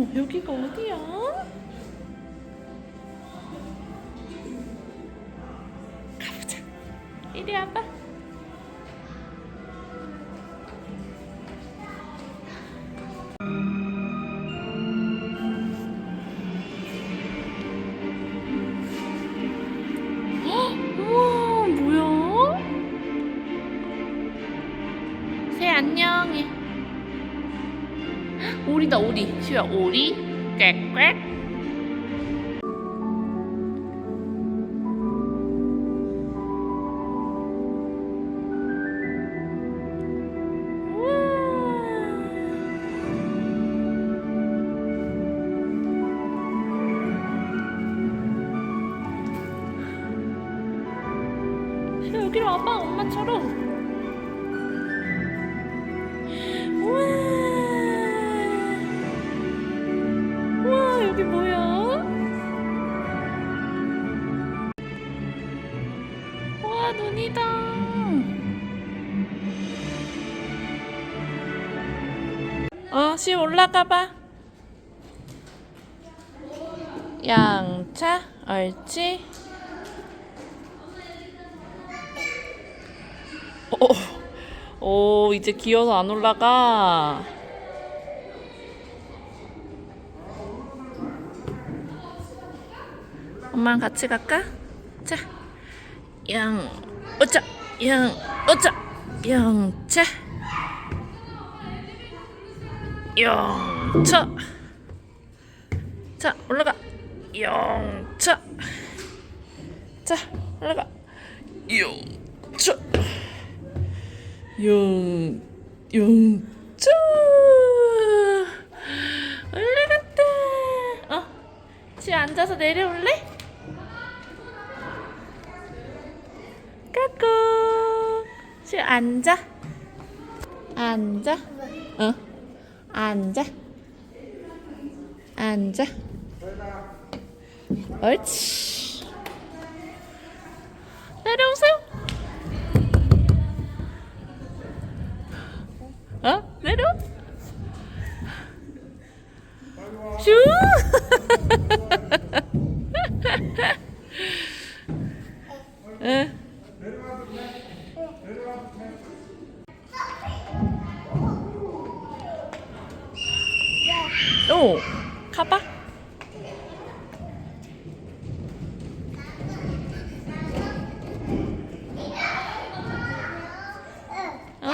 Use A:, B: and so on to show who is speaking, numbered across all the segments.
A: 어, 여기가 어디야? 가보자. 이리 와봐. 시야 오리. 꽥꽥. 여기로 와봐 엄마처럼. 우와 어, 시 올라가 봐. 양차, 옳지. 오, 오, 이제 기어서 안 올라가. 엄마랑 같이 갈까? 자, 양, 어짜, 양, 어짜, 양차, 양차. 자, 올라가. 양차. 자, 올라가. 양차. 영, 영차. 올라갔다. 어, 지금 앉아서 내려올래? 까꿍. 지금 앉아. 앉아. 어, 앉아. 앉아. 옳지. 오, 가봐. 어.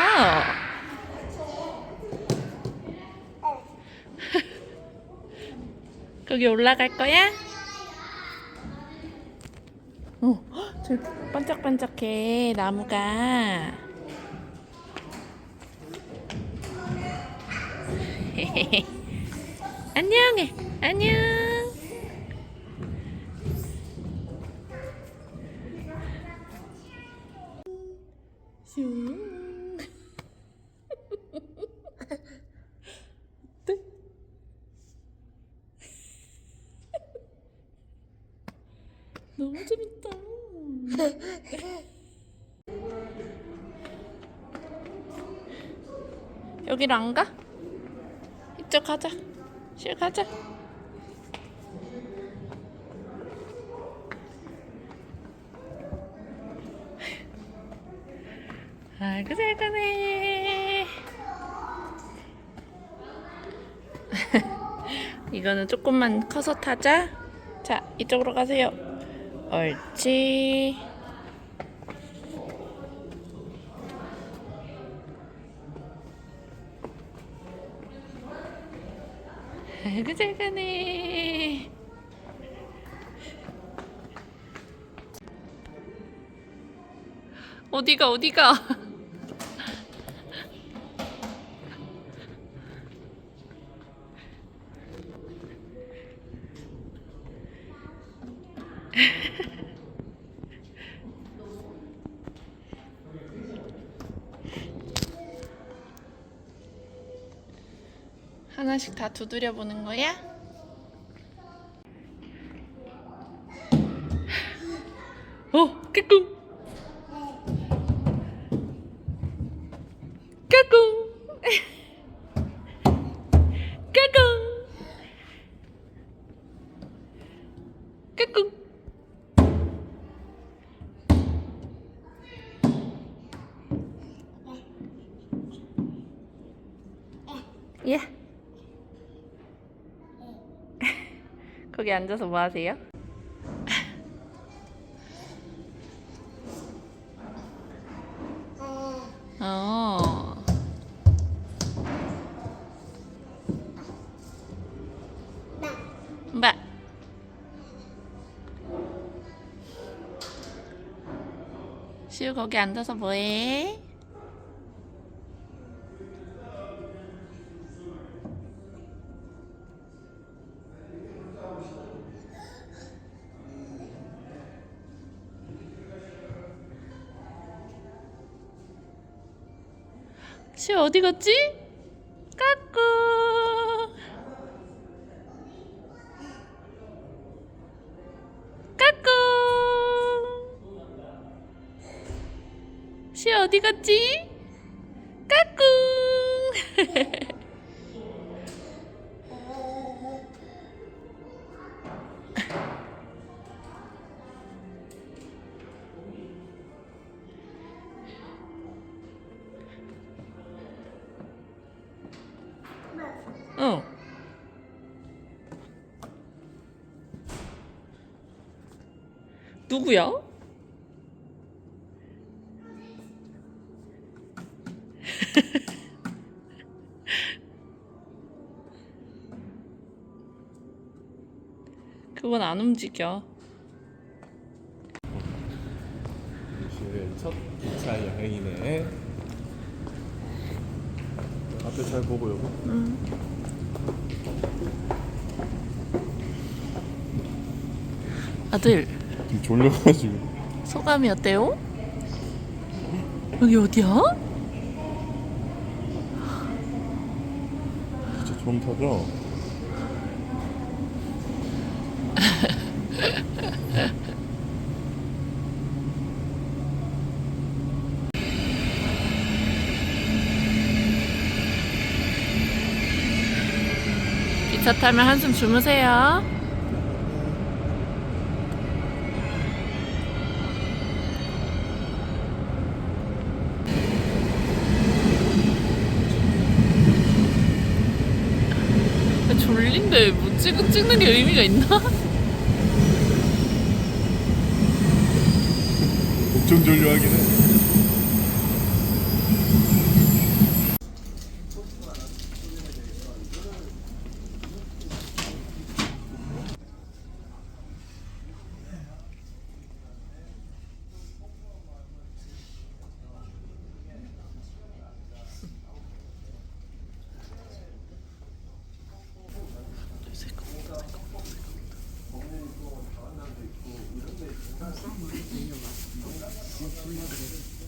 A: 거기 올라갈 거야? 어, 반짝반짝해 나무가. 안녕해, 안녕. 너무 재밌다. 여기로 안 가? 이쪽 가자. 실 가자. 아이고 잘 가네. 이거는 조금만 커서 타자. 자, 이쪽으로 가세요. 옳지. 아이고 잘 가네. 어디가 어디가? 하나씩 다 두드려 보는 거야? 어, 깨꿍. 거기 앉아서 뭐 하세요? 어. 바. 시우 거기 앉아서 뭐해? 어디 갔지? 누구야? 그건 안 움직여.
B: 첫 2차 여행이네. 앞에 잘 보고 여보.
A: 아들,
B: 지금 졸려가지고.
A: 소감이 어때요? 여기 어디야?
B: 진짜 좀 타죠?
A: 기차 타면 한숨 주무세요. 졸린데 뭐 찍, 찍는 게 의미가 있나?
B: 엄청 졸려하긴 해.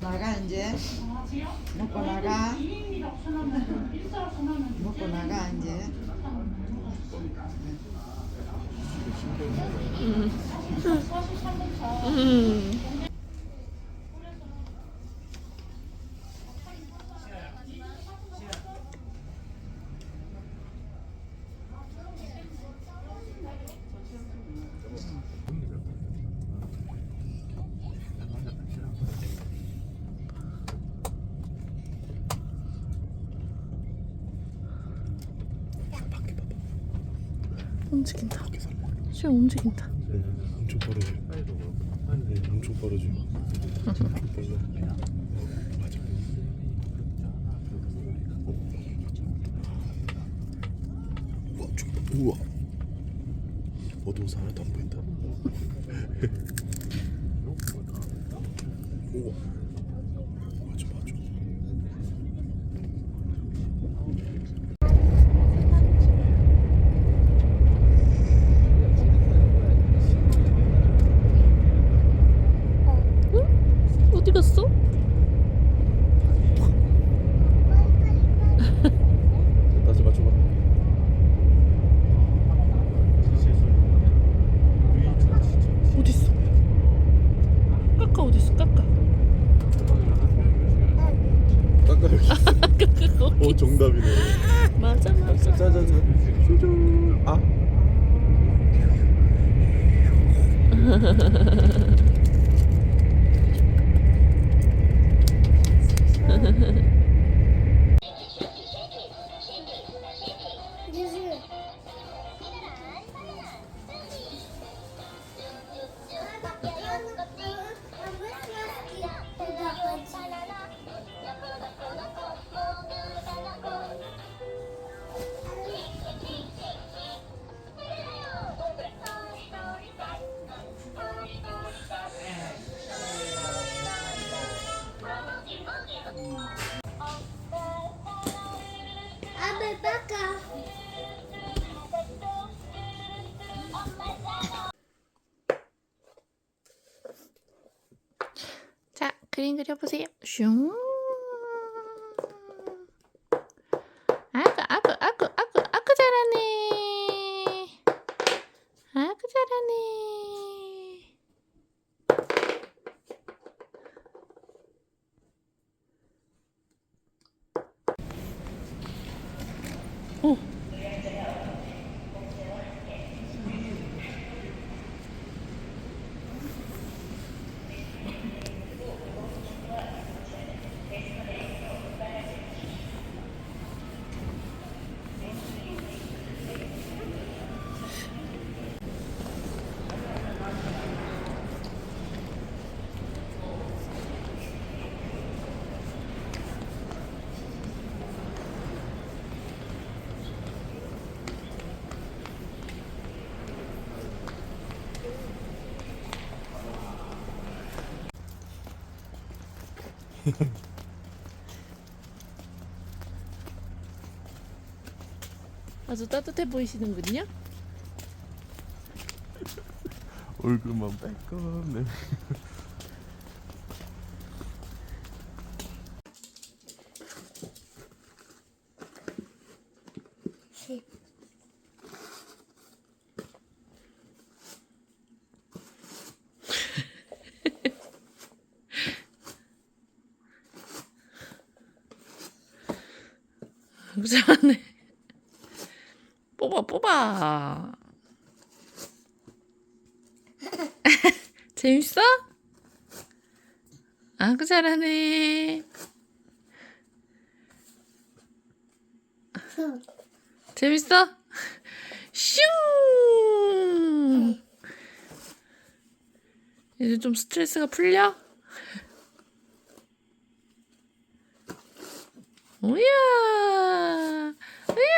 C: 나가 이제 먹고 나가 먹고 나가 이제
A: 음. 움직인다. 시우 움직인다.
B: 네, 엄청 빠르지. 네, 엄청 빠르지. 엄청 빨라. 우와. 어두워서 하나도 안 보인다.
A: 그림 그려보세요. 슝. 아구 아구 아구 아구 아구 잘하네. 아구 잘하네. 오. 아주 따뜻해 보이시는군요.
B: 얼굴만 빨갛네.
A: 잘하네. 뽑아 뽑아. 재밌어? 아구 잘하네. 재밌어? 슝! 이제 좀 스트레스가 풀려? 우야! 우야!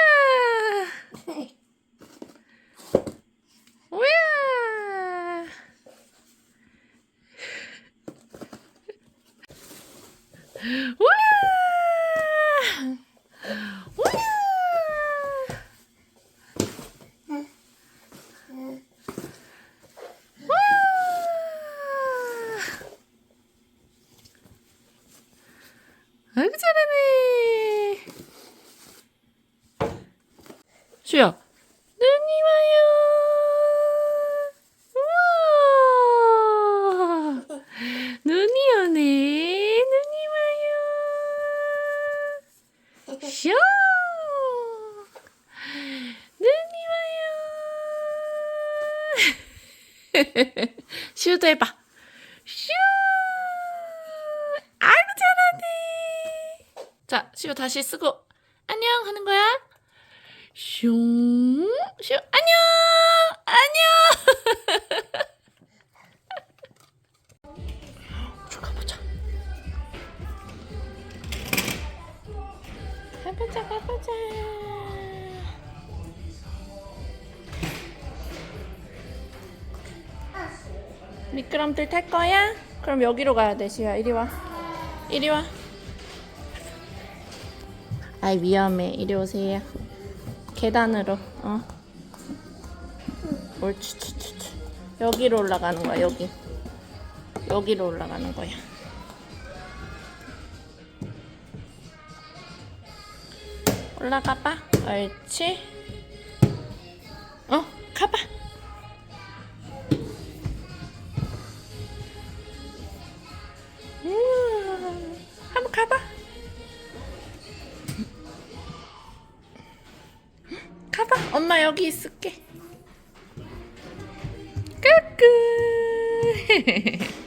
A: 우야! 우야! 우야! 아이고 잘하네. 슈야, 눈이 와요. 우와, 눈이 오네. 눈이 와요. 슈, 눈이 와요. 슈도 해봐. 슈, 아이고 잘하네. 자, 시우 다시 쓰고 안녕 하는 거야. 슝, 슈, 안녕, 안녕. 들어가보자. 가보자, 가보자. 미끄럼틀 탈 거야? 그럼 여기로 가야 돼, 시우야. 이리 와. 이리 와. 아이 위험해. 이리 오세요. 계단으로. 어. 옳지, 치, 치, 치. 여기로 올라가는 거야. 여기. 여기로 올라가는 거야. 올라가 봐. 옳지.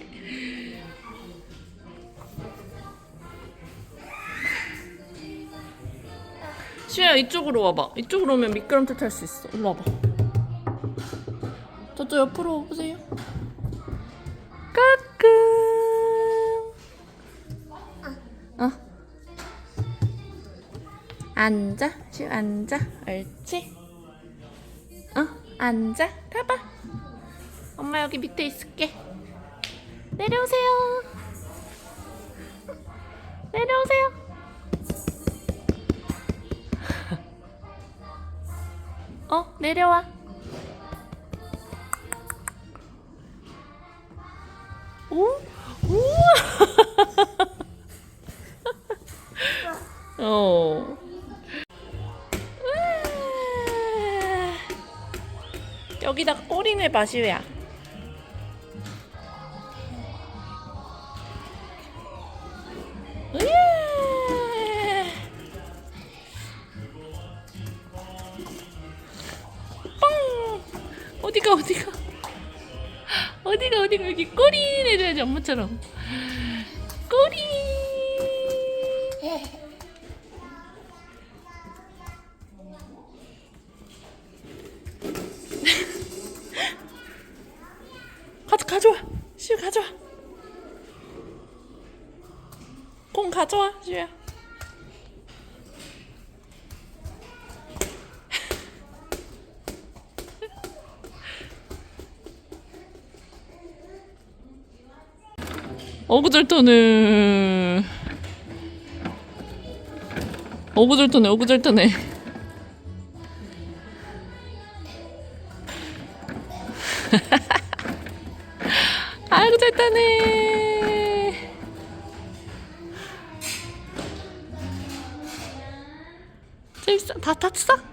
A: 시우야 이쪽으로 와봐. 이쪽으로 오면 미끄럼틀 탈 수 있어. 일로 와봐. 저쪽 옆으로 오세요. 까끄. 어. 앉아. 시우 앉아. 옳지. 어, 앉아. 가봐. 엄마 여기 밑에 있을게. 내려오세요. 내려오세요. 어, 내려와. 오? 우와. 어. 으아. 여기다가 꼬리내 마시야. 내려 어구절터네 어구절터네 어구절터네 아이고 잘 타네 재밌어? 다 탔어?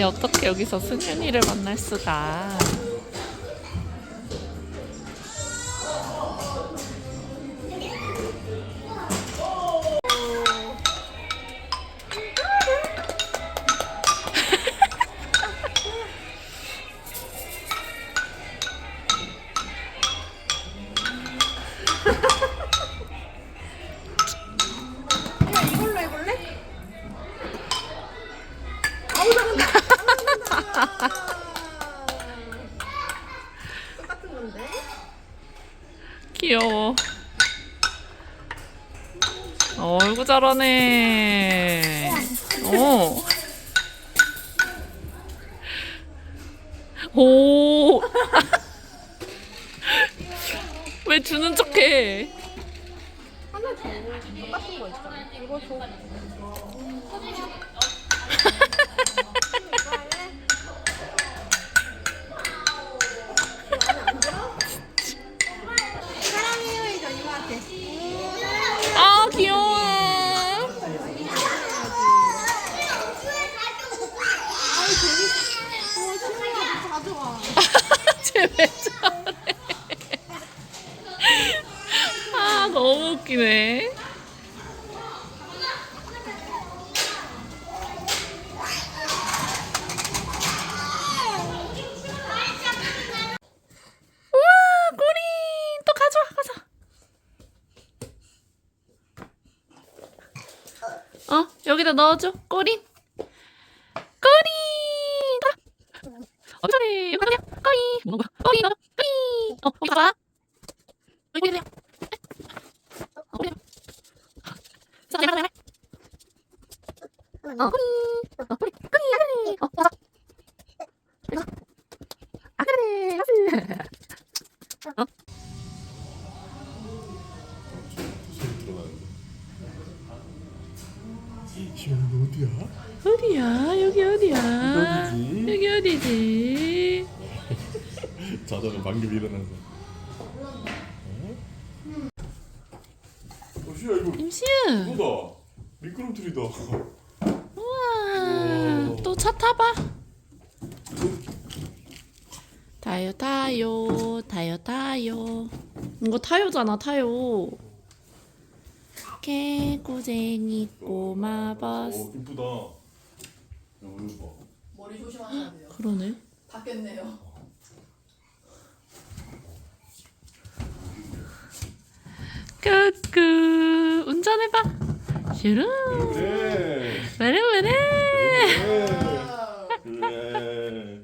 A: 아니 어떻게 여기서 승윤이를 만날 수가 잘하네 쟤왜 저래? 아 너무 웃기네. 우와 꼬리 또 가져와 가서. 어 여기다 넣어줘 꼬리. 꼬리. 어, 저리 여기 가세요. 꼬리. 뭐는 거야? 꼬리 넣어. 꼬리. 어, 거기 가봐. 여기 보세요. 어, 꼬리. 자, 내가 내가. 어, 꼬리. 어, 꼬리. 꼬리. 아그래. 어, 가서. 이거. 아그래. 가스. 어?
B: 소리 들어가는데 너 어디야?
A: 어디야? 여기 어디야?
B: 어디지?
A: 여기 어디지?
B: 자다가 방금 일어나서 어? 시야 이거
A: 임시우.
B: 그거다 미끄럼틀이다
A: 우와. 또 차 타봐. 타요 타요 타요 타요. 이거 타요잖아 타요. 개구쟁이 꼬마버스
B: 어 이쁘다. 봐.
C: 머리 조심하셔야 돼요.
A: 그러네
C: 닿겠네요.
A: 끄끄 운전해봐 슈루
B: 그래.
A: 왜래 왜래
B: 그래. 그래.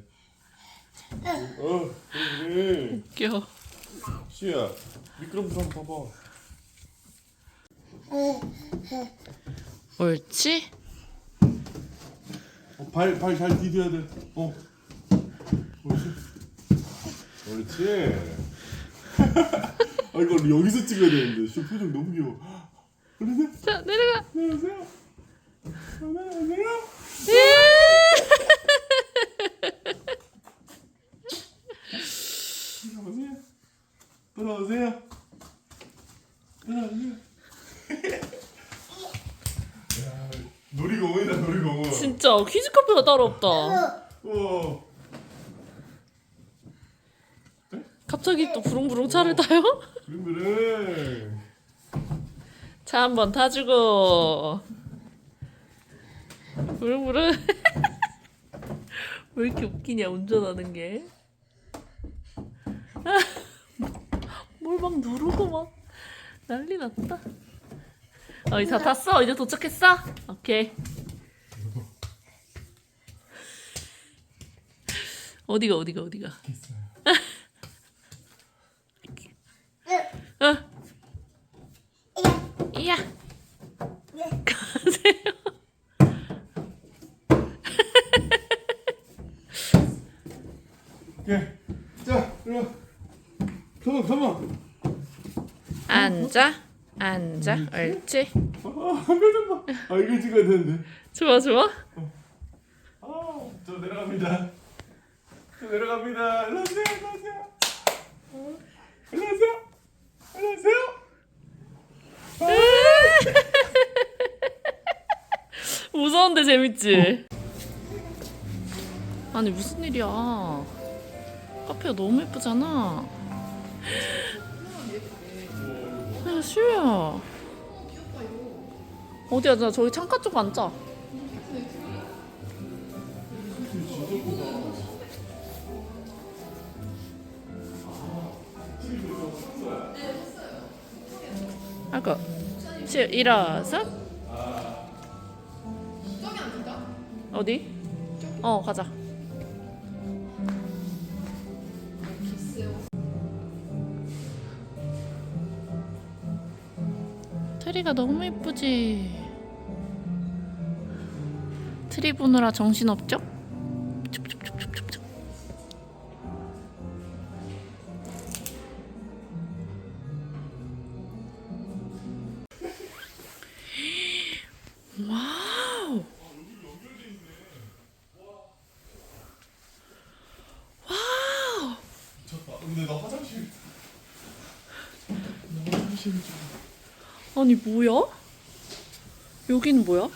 B: 어 그래.
A: 웃겨
B: 시야 미끄럼틀 한번 봐봐.
A: 옳지
B: 어, 발 발 잘 디뎌야 돼. 어. 옳지. 옳지. 아 이거 여기서 찍어야 되는데 시 표정 너무 귀여워. 그러세요?
A: 자 내려가
B: 안녕하세요. 안녕하세요. 돌아오세요. 돌아오세요. 돌아오세요. 야, 놀이공원이다
A: 진짜 퀴즈 카페가 따로 없다
B: 우와.
A: 갑자기 또 부릉부릉 차를 타요?
B: 그래 그래.
A: 차 한번 타주고 부릉부릉 왜 이렇게 웃기냐 운전하는 게 뭘 막 누르고 막 난리 났다 어 이제 다 탔어? 이제 도착했어? 오케이 어디가 어디가 어디가 어. 이야 가세요
B: 예. 자, 일로. 와. 가만 가만.
A: 앉아 앉아 옳지
B: 아, 표정 봐. 아 이거 찍어야 되는데.
A: 좋아 좋아
B: 아, 저 내려갑니다. 저 내려갑니다. 일로 오세요. 일로 오세요. 어, 일로 오세요. 일로 오세요.
A: 무서운데 재밌지? 아니 무슨 일이야? 카페가 너무 예쁘잖아. 야 슈야. 어디야? 나 저기 창가 쪽 앉자 아까 시 일어서? 어디? 어 가자 트리가 너무 예쁘지 트리 보느라 정신 없죠? 아니 뭐야? 여기는 뭐야?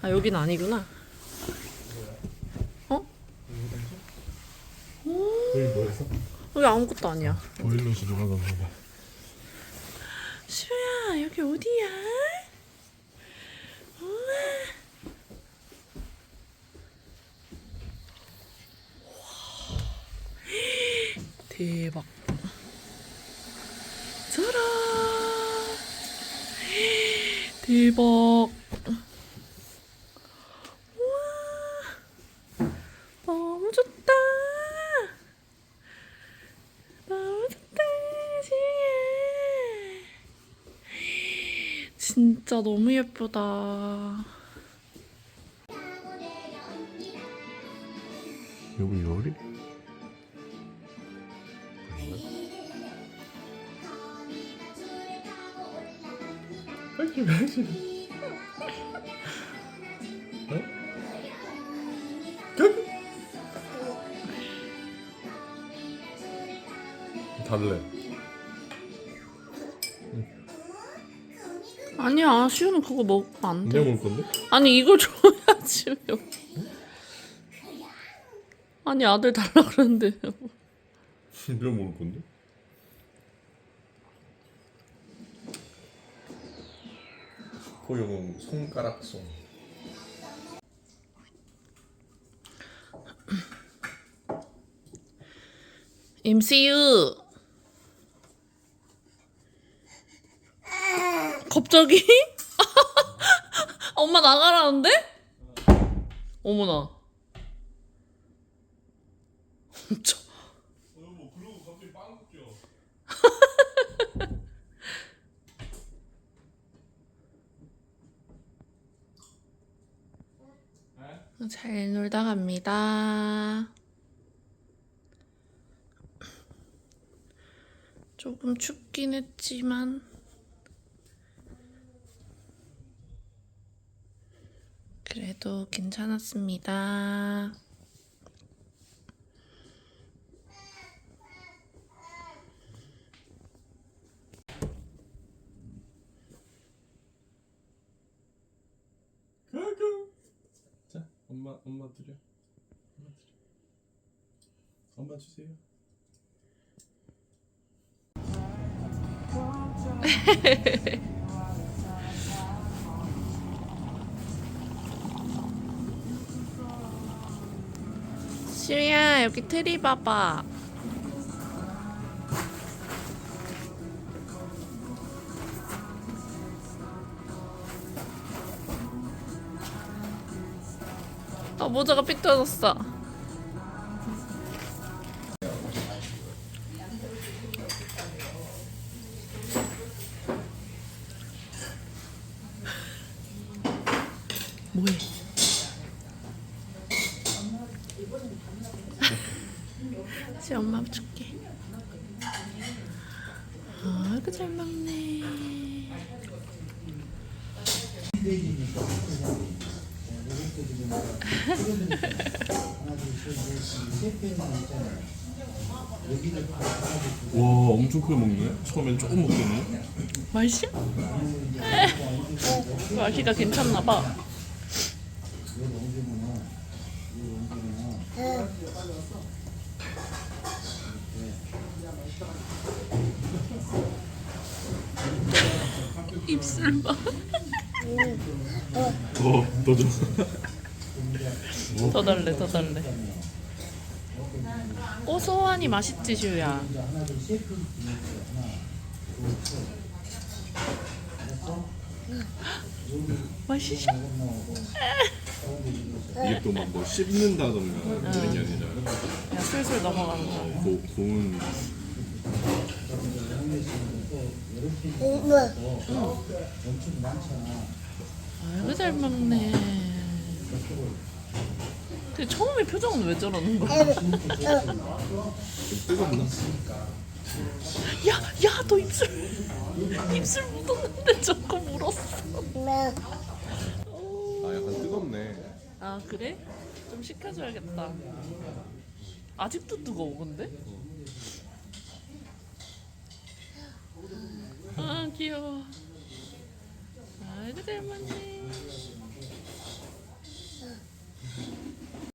A: 아 여긴 아니구나. 어?
B: 여기 뭐였어?
A: 여기 아무것도 아니야.
B: 보일러실로 가가 봐봐.
A: 슈야 여기 어디야? 우와. 와. 대박. 짜라. 대박. 우와. 너무 좋다. 너무 좋다, 시야. 진짜 너무 예쁘다.
B: 여기 요리? 화장실 화장 달래.
A: 아니야, 시우는 그거 먹으면 안 돼.
B: 그냥 먹을 건데?
A: 아니 이걸 줘야지. 왜. 아니 아들 달라 그러는데.
B: 그냥 먹을 건데? 디코용 손가락송.
A: MCU 갑자기? 엄마 나가라는데? 어머나
B: 빵 껴.
A: 잘 놀다 갑니다. 조금 춥긴 했지만 그래도 괜찮았습니다.
B: 자 엄마 엄마 드려. 엄마 드려. 엄마 주세요.
A: 시우야 여기 트리 봐봐. 아 모자가 삐뚤어졌어. 뭐해? 지 엄마 줄게. 아이고 잘 먹네.
B: 와 엄청 크게 먹네. 처음엔 조금 먹더니.
A: 맛있어? 맛이가 괜찮나 봐.
B: 더 줘.
A: 더 달래, 더 달래. 고소하니 맛있지, 슈야. 맛있어?
B: 이게 또 막 뭐 씹는다던가 그런 게 아니라
A: 야, 슬슬 넘어가는 거.
B: 고, 고운
A: 아이고 잘 먹네. 근데 처음에 표정은 왜 저러는 거야? 야, 야, 너 입술 입술 묻었는데 저거 물었어.
B: 아 약간 뜨겁네.
A: 아 그래? 좀 식혀줘야겠다. 아직도 뜨거워 근데? 아 귀여워. 아이고 잘 먹네.